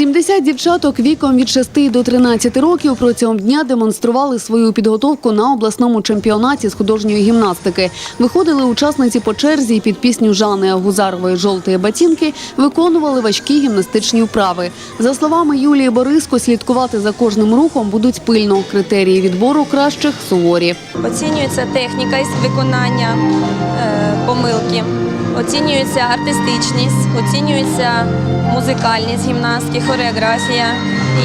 70 дівчаток віком від 6 до 13 років протягом дня демонстрували свою підготовку на обласному чемпіонаті з художньої гімнастики. Виходили учасниці по черзі під пісню Жани Агузарової «Жовтої ботинки» виконували важкі гімнастичні вправи. За словами Юлії Бориско, слідкувати за кожним рухом будуть пильно. Критерії відбору кращих суворі. Оцінюється техніка із виконання е, оцінюється артистичність, оцінюється музикальність гімнастки, хореографія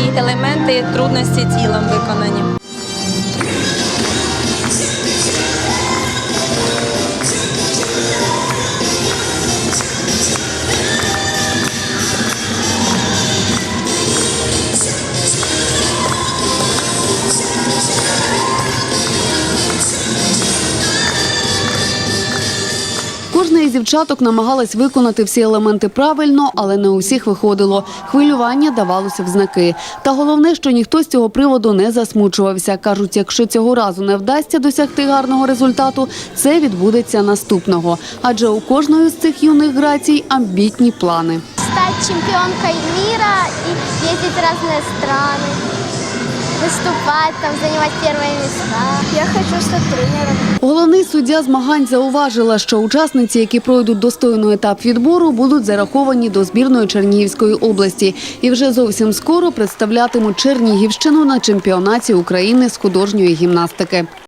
і елементи трудності тілом виконані. Кожна із дівчаток намагалась виконати всі елементи правильно, але не у всіх виходило. Хвилювання давалося в знаки. Та головне, що ніхто з цього приводу не засмучувався. Кажуть, якщо цього разу не вдасться досягти гарного результату, це відбудеться наступного. Адже у кожної з цих юних грацій амбітні плани. стать чемпионкой мира и ездить в разные страны, выступать, там, займати перші місця. Я хочу стати тренером. Головний суддя змагань зауважила, що учасниці, які пройдуть достойний етап відбору, будуть зараховані до збірної Чернігівської області і вже зовсім скоро представлятимуть Чернігівщину на чемпіонаті України з художньої гімнастики.